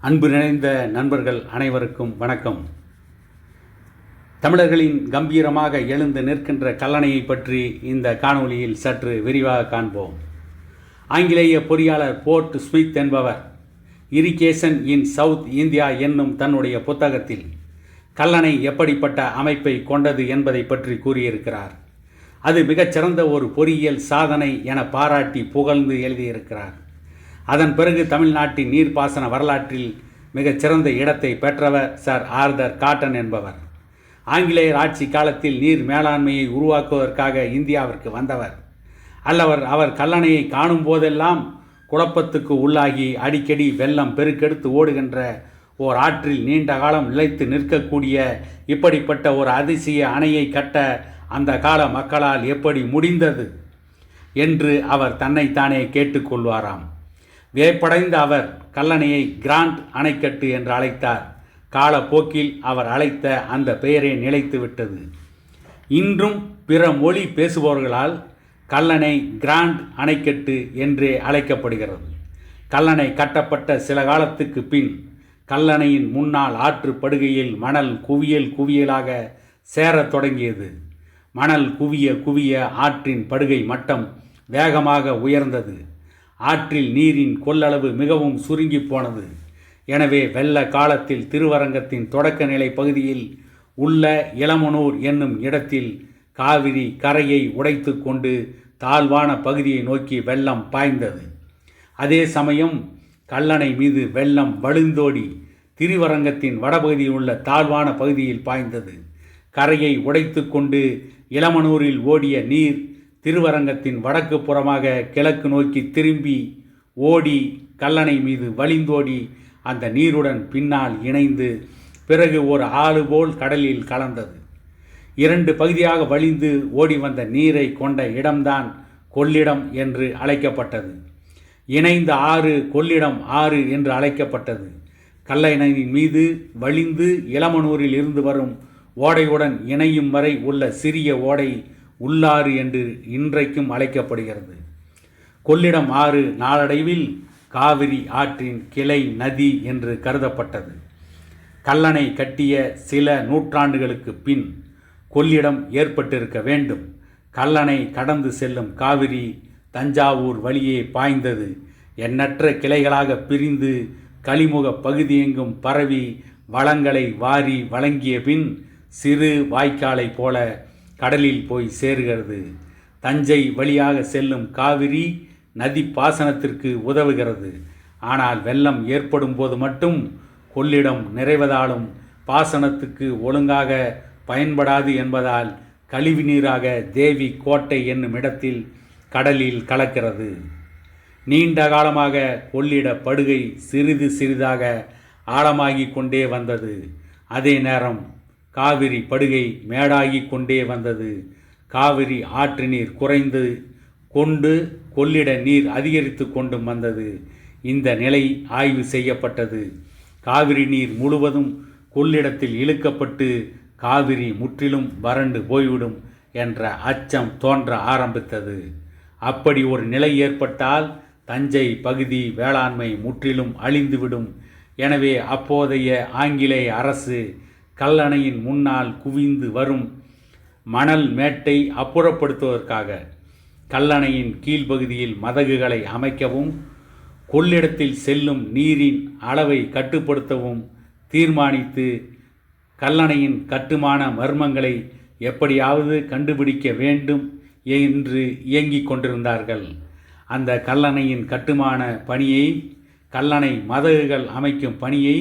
அன்பு நிறைந்த நண்பர்கள் அனைவருக்கும் வணக்கம். தமிழர்களின் கம்பீரமாக எழுந்து நிற்கின்ற கல்லணையை பற்றி இந்த காணொளியில் சற்று விரிவாக காண்போம். ஆங்கிலேய பொறியாளர் போர்ட் ஸ்மித் என்பவர் இரிகேஷன் இன் சவுத் இந்தியா என்னும் தன்னுடைய புத்தகத்தில் கல்லணை எப்படிப்பட்ட அமைப்பை கொண்டது என்பதை பற்றி கூறியிருக்கிறார். அது மிகச்சிறந்த ஒரு பொறியியல் சாதனை என பாராட்டி புகழ்ந்து எழுதியிருக்கிறார். அதன் பிறகு தமிழ்நாட்டின் நீர்ப்பாசன வரலாற்றில் மிகச்சிறந்த இடத்தை பெற்றவர் சர் ஆர்தர் காட்டன் என்பவர். ஆங்கிலேயர் ஆட்சி காலத்தில் நீர் மேலாண்மையை உருவாக்குவதற்காக இந்தியாவிற்கு வந்தவர். அல்லவர் அவர் கல்லணையை காணும் போதெல்லாம் குழப்பத்துக்கு உள்ளாகி அடிக்கடி வெள்ளம் பெருக்கெடுத்து ஓடுகின்ற ஓர் ஆற்றில் நீண்ட காலம் நிலைத்து நிற்கக்கூடிய இப்படிப்பட்ட ஒரு அதிசய அணையை கட்ட அந்த கால மக்களால் எப்படி முடிந்தது? என்று அவர் தன்னைத்தானே கேட்டுக்கொள்வாராம். வியப்படைந்த அவர் கல்லணையை கிராண்ட் அணைக்கட்டு என்று அழைத்தார். காலப்போக்கில் அவர் அழைத்த அந்த பெயரே நிலைத்துவிட்டது இன்றும் பிற மொழி பேசுபவர்களால் கல்லணை கிராண்ட் அணைக்கட்டு என்றே அழைக்கப்படுகிறது. கல்லணை கட்டப்பட்ட சில காலத்துக்கு பின் கல்லணையின் முன்னால் ஆற்று படுகையில் மணல் குவியல் குவியலாக சேரத் தொடங்கியது. மணல் குவிய குவிய ஆற்றின் படுகை மட்டம் வேகமாக உயர்ந்தது. ஆற்றில் நீரின் கொள்ளளவு மிகவும் சுருங்கி போனது. எனவே வெள்ள காலத்தில் திருவரங்கத்தின் தொடக்க நிலை பகுதியில் உள்ள இளமனூர் என்னும் இடத்தில் காவிரி கரையை உடைத்து கொண்டு தாழ்வான பகுதியை நோக்கி வெள்ளம் பாய்ந்தது. அதே சமயம் கல்லணை மீது வெள்ளம் வழுந்தோடி திருவரங்கத்தின் வடபகுதியில் உள்ள தாழ்வான பகுதியில் பாய்ந்தது. கரையை உடைத்து கொண்டு இளமனூரில் ஓடிய நீர் திருவரங்கத்தின் வடக்கு புறமாக கிழக்கு நோக்கி திரும்பி ஓடி கல்லணை மீது வழிந்தோடி அந்த நீருடன் பின்னால் இணைந்து பிறகு ஒரு ஆறு போல் கடலில் கலந்தது. இரண்டு பகுதியாக வழிந்து ஓடி வந்த நீரை கொண்ட இடம்தான் கொள்ளிடம் என்று அழைக்கப்பட்டது. இணைந்த ஆறு கொள்ளிடம் ஆறு என்று அழைக்கப்பட்டது. கல்லணையின் மீது வழிந்து இளமனூரில் இருந்து வரும் ஓடையுடன் இணையும் வரை உள்ள சிறிய ஓடை உள்ளாறு என்று இன்றைக்கும் அழைக்கப்படுகிறது. கொள்ளிடம் ஆறு நாளடைவில் காவிரி ஆற்றின் கிளை நதி என்று கருதப்பட்டது. கல்லணை கட்டிய சில நூற்றாண்டுகளுக்கு பின் கொள்ளிடம் ஏற்பட்டிருக்க வேண்டும். கல்லணை கடந்து செல்லும் காவிரி தஞ்சாவூர் வழியே பாய்ந்தது. எண்ணற்ற கிளைகளாக பிரிந்து கலிமுக பகுதியெங்கும் பரவி வளங்களை வாரி வழங்கிய பின் சிறு வாய்க்காலைப் போல கடலில் போய் சேருகிறது. தஞ்சை வழியாக செல்லும் காவிரி நதி பாசனத்திற்கு உதவுகிறது. ஆனால் வெள்ளம் ஏற்படும் போது மட்டும் கொள்ளிடம் நிறைவதாலும் பாசனத்துக்கு ஒழுங்காக பயன்படாது என்பதால் கழிவு நீராக தேவி கோட்டை என்னும் இடத்தில் கடலில் கலக்கிறது. நீண்ட காலமாக கொள்ளிட படுகை சிறிது சிறிதாக ஆழமாகி கொண்டே வந்தது. அதே நேரம் காவிரி படுகை மேடாகி கொண்டே வந்தது. காவிரி ஆற்று நீர் குறைந்து கொண்டு கொள்ளிட நீர் அதிகரித்து கொண்டும் வந்தது. இந்த நிலை ஆய்வு செய்யப்பட்டது. காவிரி நீர் முழுவதும் கொள்ளிடத்தில் இழுக்கப்பட்டு காவிரி முற்றிலும் வறண்டு போய்விடும் என்ற அச்சம் தோன்ற ஆரம்பித்தது. அப்படி ஒரு நிலை ஏற்பட்டால் தஞ்சை பகுதி வேளாண்மை முற்றிலும் அழிந்துவிடும். எனவே அப்போதைய ஆங்கிலேய அரசு கல்லணையின் முன்னால் குவிந்து வரும் மணல் மேட்டை அப்புறப்படுத்துவதற்காக கல்லணையின் கீழ்ப்பகுதியில் மதகுகளை அமைக்கவும் கொள்ளிடத்தில் செல்லும் நீரின் அளவை கட்டுப்படுத்தவும் தீர்மானித்து கல்லணையின் கட்டுமான மர்மங்களை எப்படியாவது கண்டுபிடிக்க வேண்டும் என்று இயங்கிக் கொண்டிருந்தார்கள். அந்த கல்லணையின் கட்டுமான பணியை கல்லணை மதகுகள் அமைக்கும் பணியை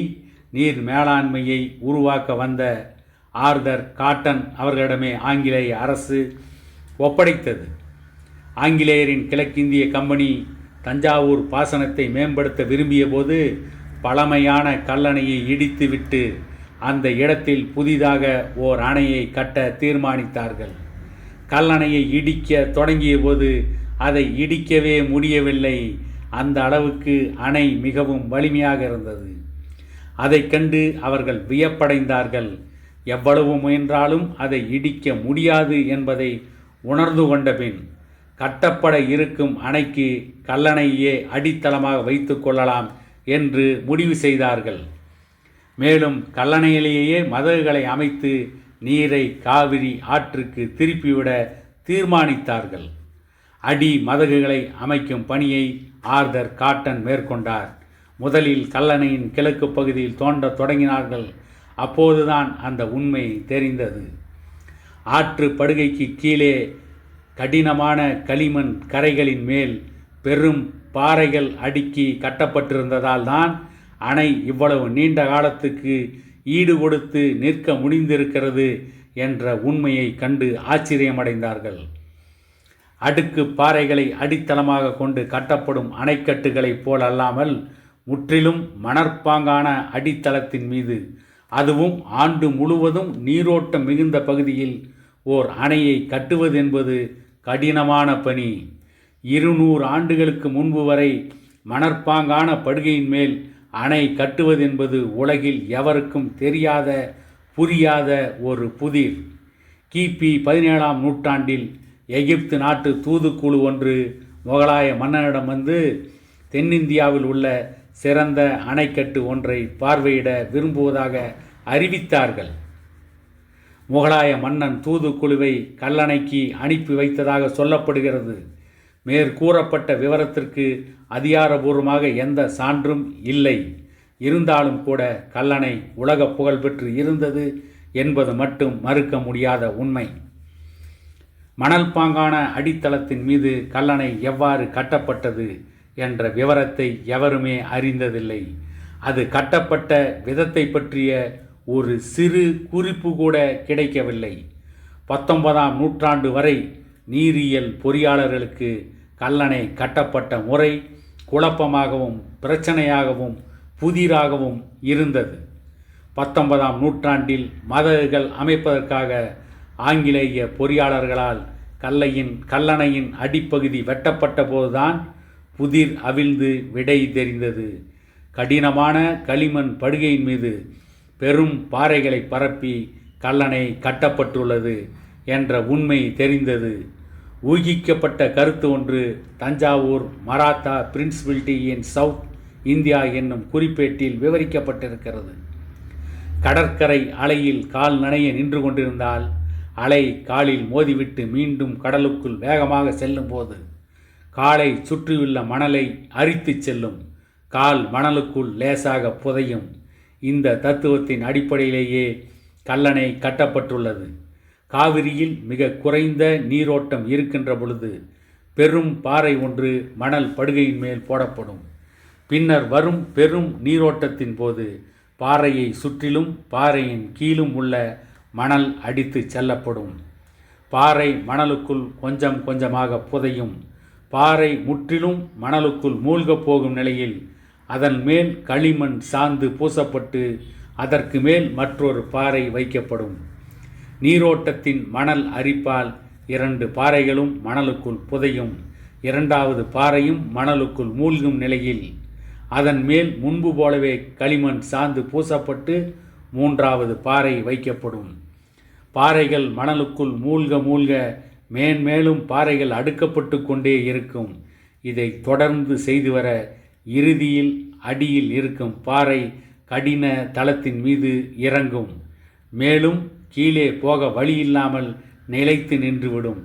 நீர் மேலாண்மையை உருவாக்க வந்த ஆர்தர் காட்டன் அவர்களிடமே ஆங்கிலேய அரசு ஒப்படைத்தது. ஆங்கிலேயரின் கிழக்கிந்திய கம்பெனி தஞ்சாவூர் பாசனத்தை மேம்படுத்த விரும்பிய போது பழமையான கல்லணையை இடித்துவிட்டு அந்த இடத்தில் புதிதாக ஓர் அணையை கட்ட தீர்மானித்தார்கள். கல்லணையை இடிக்க தொடங்கிய போது அதை இடிக்கவே முடியவில்லை. அந்த அளவுக்கு அணை மிகவும் வலிமையாக இருந்தது. அதைக் கண்டு அவர்கள் வியப்படைந்தார்கள். எவ்வளவு முயன்றாலும் அதை இடிக்க முடியாது என்பதை உணர்ந்து கொண்ட பின் கட்டப்பட இருக்கும் அணைக்கு கல்லணையே அடித்தளமாக வைத்து கொள்ளலாம் என்று முடிவு செய்தார்கள். மேலும் கல்லணையிலேயே மதகுகளை அமைத்து நீரை காவிரி ஆற்றுக்கு திருப்பிவிட தீர்மானித்தார்கள். அடி மதகுகளை அமைக்கும் பணியை ஆர்தர் காட்டன் மேற்கொண்டார். முதலில் கல்லணையின் கிழக்கு பகுதியில் தோண்டத் தொடங்கினார்கள். அப்போதுதான் அந்த உண்மை தெரிந்தது. ஆற்று படுகைக்கு கீழே கடினமான களிமண் கரைகளின் மேல் பெரும் பாறைகள் அடுக்கி கட்டப்பட்டிருந்ததால் தான் அணை இவ்வளவு நீண்ட காலத்துக்கு ஈடு கொடுத்து நிற்க முடிந்திருக்கிறது என்ற உண்மையை கண்டு ஆச்சரியமடைந்தார்கள். அடுக்கு பாறைகளை அடித்தளமாக கொண்டு கட்டப்படும் அணைக்கட்டுகளைப் போல் அல்லாமல் முற்றிலும் மணற்பாங்கான அடித்தளத்தின் மீது அதுவும் ஆண்டு முழுவதும் நீரோட்டம் மிகுந்த பகுதியில் ஓர் அணையை கட்டுவது என்பது கடினமான பணி. இருநூறு ஆண்டுகளுக்கு முன்பு வரை மணற்பாங்கான படுகையின் மேல் அணை கட்டுவது என்பது உலகில் எவருக்கும் தெரியாத புரியாத ஒரு புதிர். கிபி பதினேழாம் நூற்றாண்டில் எகிப்து நாட்டு தூதுக்குழு ஒன்று முகலாய மன்னனிடம் வந்து தென்னிந்தியாவில் உள்ள சிறந்த அணைக்கட்டு ஒன்றை பார்வையிட விரும்புவதாக அறிவித்தார்கள். முகலாய மன்னன் தூதுக்குழுவை கல்லணைக்கு அனுப்பி வைத்ததாக சொல்லப்படுகிறது. மேற்கூறப்பட்ட விவரத்திற்கு அதிகாரபூர்வமாக எந்த சான்றும் இல்லை. இருந்தாலும் கூட கல்லணை உலக புகழ்பெற்று இருந்தது என்பது மட்டும் மறுக்க முடியாத உண்மை. மணல் பாங்கான அடித்தளத்தின் மீது கல்லணை எவ்வாறு கட்டப்பட்டது? என்ற விவரத்தை எவருமே அறிந்ததில்லை. அது கட்டப்பட்ட விதத்தை பற்றிய ஒரு சிறு குறிப்பு கூட கிடைக்கவில்லை. பத்தொன்பதாம் நூற்றாண்டு வரை நீரியல் பொறியாளர்களுக்கு கல்லணை கட்டப்பட்ட முறை குழப்பமாகவும் பிரச்சனையாகவும் புதிராகவும் இருந்தது. பத்தொன்பதாம் நூற்றாண்டில் மதகுகள் அமைப்பதற்காக ஆங்கிலேய பொறியாளர்களால் கல்லையின் கல்லணையின் அடிப்பகுதி வெட்டப்பட்ட போதுதான் புதிர் அவிழ்ந்து விடை தெரிந்தது. கடினமான களிமண் படுகையின் மீது பெரும் பாறைகளை பரப்பி கல்லணை கட்டப்பட்டுள்ளது என்ற உண்மை தெரிந்தது. ஊகிக்கப்பட்ட கருத்து ஒன்று Thanjavur Maratha principality in south India என்னும் குறிப்பேட்டில் விவரிக்கப்பட்டிருக்கிறது. கடற்கரை அலையில் கால் நனைய நின்று கொண்டிருந்தால் அலை காலில் மோதிவிட்டு மீண்டும் கடலுக்குள் வேகமாக செல்லும் போது காலை சுற்றியுள்ள மணலை அரித்துச் செல்லும். கால் மணலுக்குள் லேசாக புதையும். இந்த தத்துவத்தின் அடிப்படையிலேயே கல்லணை கட்டப்பட்டுள்ளது. காவிரியில் மிக குறைந்த நீரோட்டம் இருக்கின்ற பொழுது பெரும் பாறை ஒன்று மணல் படுகையின் மேல் போடப்படும். பின்னர் வரும் பெரும் நீரோட்டத்தின் போது பாறையை சுற்றிலும் பாறையின் கீழும் உள்ள மணல் அடித்து செல்லப்படும். பாறை மணலுக்குள் கொஞ்சம் கொஞ்சமாக புதையும். பாறை முற்றிலும் மணலுக்குள் மூழ்கப் போகும் நிலையில் அதன் மேல் களிமண் சாந்து பூசப்பட்டு அதற்கு மேல் மற்றொரு பாறை வைக்கப்படும். நீரோட்டத்தின் மணல் அரிப்பால் இரண்டு பாறைகளும் மணலுக்குள் புதையும். இரண்டாவது பாறையும் மணலுக்குள் மூழ்கும் நிலையில் அதன் மேல் முன்பு போலவே களிமண் சாந்து பூசப்பட்டு மூன்றாவது பாறை வைக்கப்படும். பாறைகள் மணலுக்குள் மூழ்க மூழ்க மேன்மேலும் பாறைகள் அடுக்கப்பட்டு கொண்டே இருக்கும். இதை தொடர்ந்து செய்து வர இறுதியில் அடியில் இருக்கும் பாறை கடின தளத்தின் மீது இறங்கும். மேலும் கீழே போக வழி இல்லாமல் நிலைத்து நின்றுவிடும்.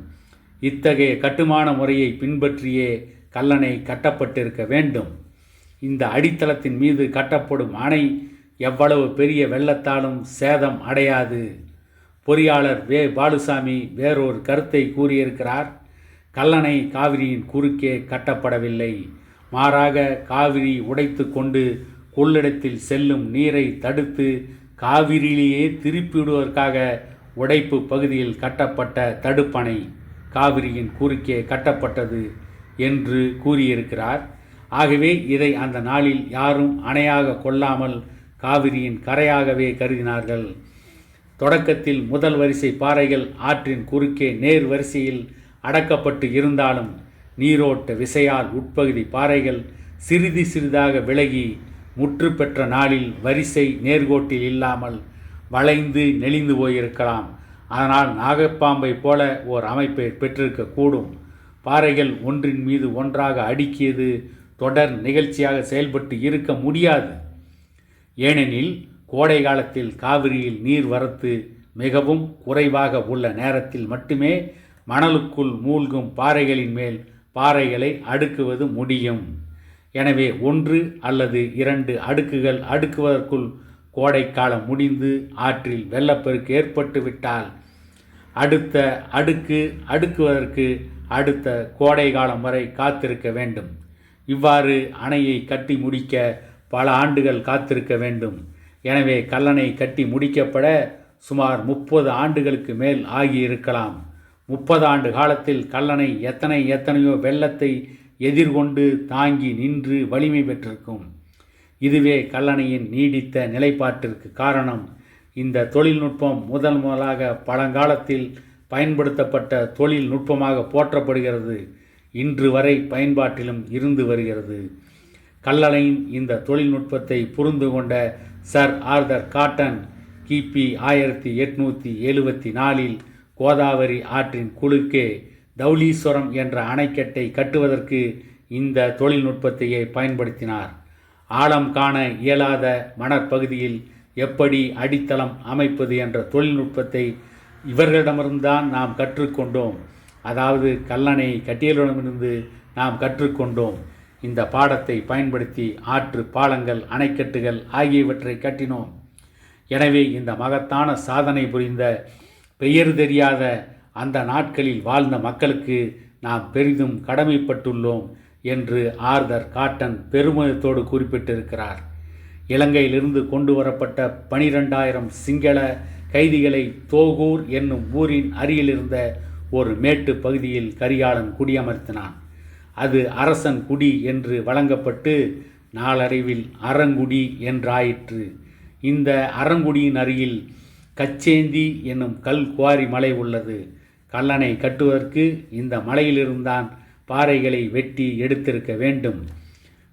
இத்தகைய கட்டுமான முறையை பின்பற்றியே கல்லணை கட்டப்பட்டிருக்க வேண்டும். இந்த அடித்தளத்தின் மீது கட்டப்படும் அணை எவ்வளவு பெரிய வெள்ளத்தாலும் சேதம் அடையாது. பொறியாளர் வே பாலுசாமி வேறொரு கருத்தை கூறியிருக்கிறார். கல்லணை காவிரியின் குறுக்கே கட்டப்படவில்லை. மாறாக காவிரி உடைத்து கொண்டு கொள்ளிடத்தில் செல்லும் நீரை தடுத்து காவிரியிலேயே திருப்பிவிடுவதற்காக உடைப்பு பகுதியில் கட்டப்பட்ட தடுப்பணை காவிரியின் குறுக்கே கட்டப்பட்டது என்று கூறியிருக்கிறார். ஆகவே இதை அந்த நாளில் யாரும் அணையாக கொள்ளாமல் காவிரியின் கரையாகவே கருதினார்கள். தொடக்கத்தில் முதல் வரிசை பாறைகள் ஆற்றின் குறுக்கே நேர் வரிசையில் அடக்கப்பட்டு இருந்தாலும் நீரோட்ட விசையால் உட்பகுதி பாறைகள் சிறிது சிறிதாக விலகி முற்று பெற்ற நாளில் வரிசை நேர்கோட்டில் இல்லாமல் வளைந்து நெளிந்து போயிருக்கலாம். அதனால் நாகப்பாம்பை போல ஓர் அமைப்பை பெற்றிருக்கக்கூடும் பாறைகள் ஒன்றின் மீது ஒன்றாக அடுக்கியது தொடர் நிகழ்ச்சியாக செயல்பட்டு இருக்க முடியாது. ஏனெனில் கோடை காலத்தில் காவிரியில் நீர் வரத்து மிகவும் குறைவாக உள்ள நேரத்தில் மட்டுமே மணலுக்குள் மூழ்கும் பாறைகளின் மேல் பாறைகளை அடுக்குவது முடியும். எனவே ஒன்று அல்லது இரண்டு அடுக்குகள் அடுக்குவதற்குள் கோடைக்காலம் முடிந்து ஆற்றில் வெள்ளப்பெருக்கு ஏற்பட்டுவிட்டால் அடுத்த அடுக்கு அடுக்குவதற்கு அடுத்த கோடை காலம் வரை காத்திருக்க வேண்டும். இவ்வாறு அணையை கட்டி முடிக்க பல ஆண்டுகள் காத்திருக்க வேண்டும். எனவே கல்லணை கட்டி முடிக்கப்பட சுமார் முப்பது ஆண்டுகளுக்கு மேல் ஆகியிருக்கலாம். முப்பது ஆண்டு காலத்தில் கல்லணை எத்தனை எத்தனையோ வெள்ளத்தை எதிர்கொண்டு தாங்கி நின்று வலிமை பெற்றிருக்கும். இதுவே கல்லணையின் நீடித்த நிலைப்பாட்டிற்கு காரணம். இந்த தொழில்நுட்பம் முதல் முதலாக பழங்காலத்தில் பயன்படுத்தப்பட்ட தொழில்நுட்பமாக போற்றப்படுகிறது. இன்று வரை பயன்பாட்டிலும் இருந்து வருகிறது. கல்லணையின் இந்த தொழில்நுட்பத்தை புரிந்து கொண்ட சர் ஆர்தர் காட்டன் கிபி ஆயிரத்தி எட்நூற்றி எழுபத்தி நாலில் கோதாவரி ஆற்றின் குழுக்கே தௌலீஸ்வரம் என்ற அணைக்கட்டை கட்டுவதற்கு இந்த தொழில்நுட்பத்தையே பயன்படுத்தினார். ஆழம் காண இயலாத மணற்பகுதியில் எப்படி அடித்தளம் அமைப்பது என்ற தொழில்நுட்பத்தை இவர்களிடமிருந்தான் நாம் கற்றுக்கொண்டோம். அதாவது கல்லணை கட்டியலிடமிருந்து நாம் கற்றுக்கொண்டோம். இந்த பாடத்தை பயன்படுத்தி ஆற்று பாலங்கள் அணைக்கட்டுகள் ஆகியவற்றை கட்டினோம். எனவே இந்த மகத்தான சாதனை புரிந்த பெயர் தெரியாத அந்த நாட்களில் வாழ்ந்த மக்களுக்கு நாம் பெரிதும் கடமைப்பட்டுள்ளோம் என்று ஆர்தர் காட்டன் பெருமிதத்தோடு குறிப்பிட்டிருக்கிறார். இலங்கையிலிருந்து கொண்டு வரப்பட்ட பனிரெண்டாயிரம் சிங்கள கைதிகளை தோகூர் என்னும் ஊரின் அருகிலிருந்த ஒரு மேட்டு பகுதியில் கரிகாலன் குடியமர்த்தினான். அது அரசன் குடி என்று வழங்கப்பட்டு நாளடைவில் அறங்குடி என்றாயிற்று. இந்த அறங்குடியின் அருகில் கச்சேந்தி என்னும் கல் குவாரி மலை உள்ளது. கல்லணை கட்டுவதற்கு இந்த மலையிலிருந்தான் பாறைகளை வெட்டி எடுத்திருக்க வேண்டும்.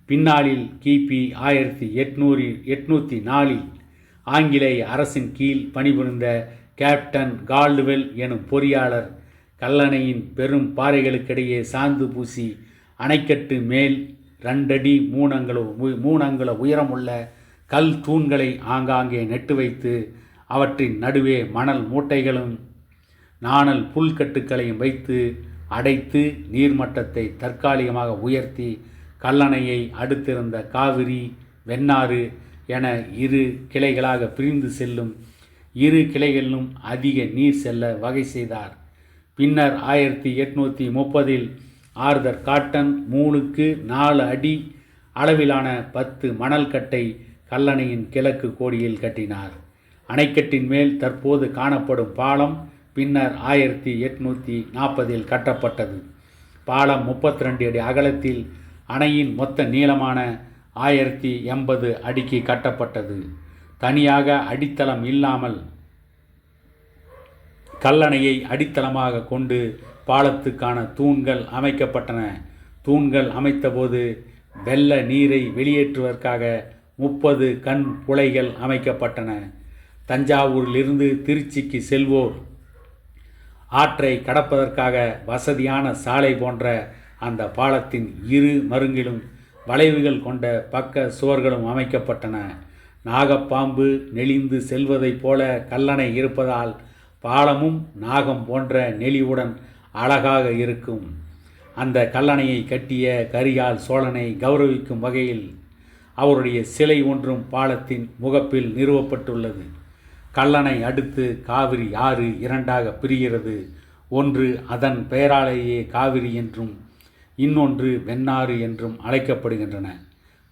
பின்னாளில் கிபி ஆயிரத்தி எட்நூறு எட்நூற்றி நாலில் ஆங்கிலேய அரசின் கீழ் பணிபுரிந்த கேப்டன் கால்டுவெல் எனும் பொறியாளர் கல்லணையின் பெரும் பாறைகளுக்கிடையே சாந்து பூசி அணைக்கட்டு மேல் ரெண்டடி மூணங்குல மூணங்கள உயரமுள்ள கல் தூண்களை ஆங்காங்கே நெட்டு வைத்து அவற்றின் நடுவே மணல் மூட்டைகளும் நாணல் புல்கட்டுக்களையும் வைத்து அடைத்து நீர்மட்டத்தை தற்காலிகமாக உயர்த்தி கல்லணையை அடுத்திருந்த காவிரி வெண்ணாறு என இரு கிளைகளாக பிரிந்து செல்லும் இரு கிளைகளிலும் அதிக நீர் செல்ல வகை செய்தார். பின்னர் ஆயிரத்தி எட்நூற்றி முப்பதில் ஆர்தர் காட்டன் மூணுக்கு நாலு அடி அளவிலான பத்து மணல் கட்டை கல்லணையின் கிழக்கு கோடியில் கட்டினார். அணைக்கட்டின் மேல் தற்போது காணப்படும் பாலம் பின்னர் ஆயிரத்தி எட்நூற்றி நாற்பதில் கட்டப்பட்டது. பாலம் முப்பத்தி ரெண்டு அடி அகலத்தில் அணையின் மொத்த நீளமான ஆயிரத்தி எண்பது அடிக்கு கட்டப்பட்டது. தனியாக அடித்தளம் இல்லாமல் கல்லணையை அடித்தளமாக கொண்டு பாலத்துக்கான தூண்கள் அமைக்கப்பட்டன. தூண்கள் அமைத்தபோது வெள்ள நீரை வெளியேற்றுவதற்காக முப்பது கண் புலைகள் அமைக்கப்பட்டன. தஞ்சாவூரிலிருந்து திருச்சிக்கு செல்வோர். ஆற்றை கடப்பதற்காக வசதியான சாலை போன்ற அந்த பாலத்தின் இரு மருங்கிலும் வளைவுகள் கொண்ட பக்க சுவர்களும் அமைக்கப்பட்டன. நாகப்பாம்பு நெளிந்து செல்வதைப் போல கல்லணை இருப்பதால் பாலமும் நாகம் போன்ற நெளிவுடன் அழகாக இருக்கும். அந்த கல்லணையை கட்டிய கரிகால் சோழனை கௌரவிக்கும் வகையில் அவருடைய சிலை ஒன்றும் பாலத்தின் முகப்பில் நிறுவப்பட்டுள்ளது. கல்லணை அடுத்து காவிரி ஆறு இரண்டாக பிரிகிறது. ஒன்று அதன் பெயராலேயே காவிரி என்றும் இன்னொன்று வெண்ணாறு என்றும் அழைக்கப்படுகின்றன.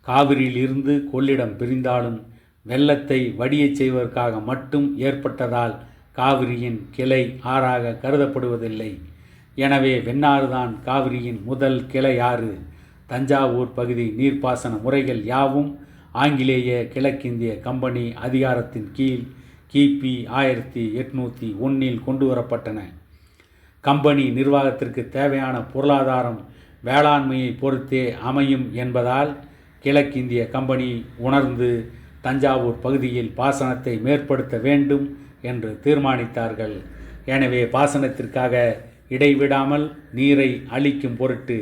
காவிரியிலிருந்து கொள்ளிடம் பிரிந்தாலும் வெள்ளத்தை வடியச் செய்வதற்காக மட்டும் ஏற்பட்டதால் காவிரியின் கிளை ஆறாக கருதப்படுவதில்லை. எனவே வெண்ணாறுதான் காவிரியின் முதல் கிளை ஆறு. தஞ்சாவூர் பகுதி நீர்ப்பாசன முறைகள் யாவும் ஆங்கிலேய கிழக்கிந்திய கம்பெனி அதிகாரத்தின் கீழ் கிபி ஆயிரத்தி எட்நூற்றி ஒன்றில் கொண்டு வரப்பட்டன கம்பெனி நிர்வாகத்திற்கு தேவையான பொருளாதாரம் வேளாண்மையை பொறுத்தே அமையும் என்பதால் கிழக்கிந்திய கம்பெனி உணர்ந்து தஞ்சாவூர் பகுதியில் பாசனத்தை மேற்படுத்த வேண்டும் என்று தீர்மானித்தார்கள். எனவே பாசனத்திற்காக இடைவிடாமல் நீரை அளிக்கும் பொருட்டு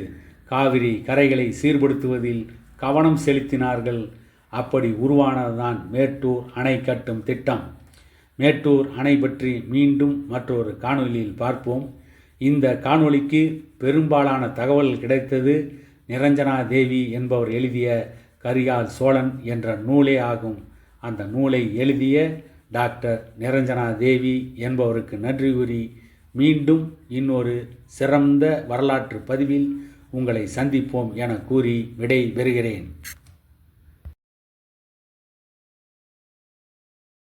காவிரி கரைகளை சீர்படுத்துவதில் கவனம் செலுத்தினார்கள். அப்படி உருவானதுதான் மேட்டூர் அணை கட்டும் திட்டம். மேட்டூர் அணை பற்றி மீண்டும் மற்றொரு காணொலியில் பார்ப்போம். இந்த காணொலிக்கு பெரும்பாலான தகவல் கிடைத்தது நிரஞ்சனா தேவி என்பவர் எழுதிய கரிகால் சோழன் என்ற நூலே ஆகும். அந்த நூலை எழுதிய டாக்டர் நிரஞ்சனா தேவி என்பவருக்கு நன்றி கூறி மீண்டும் இன்னொரு சிறந்த வரலாற்று பதிவில் உங்களை சந்திப்போம் என கூறி விடை பெறுகிறேன்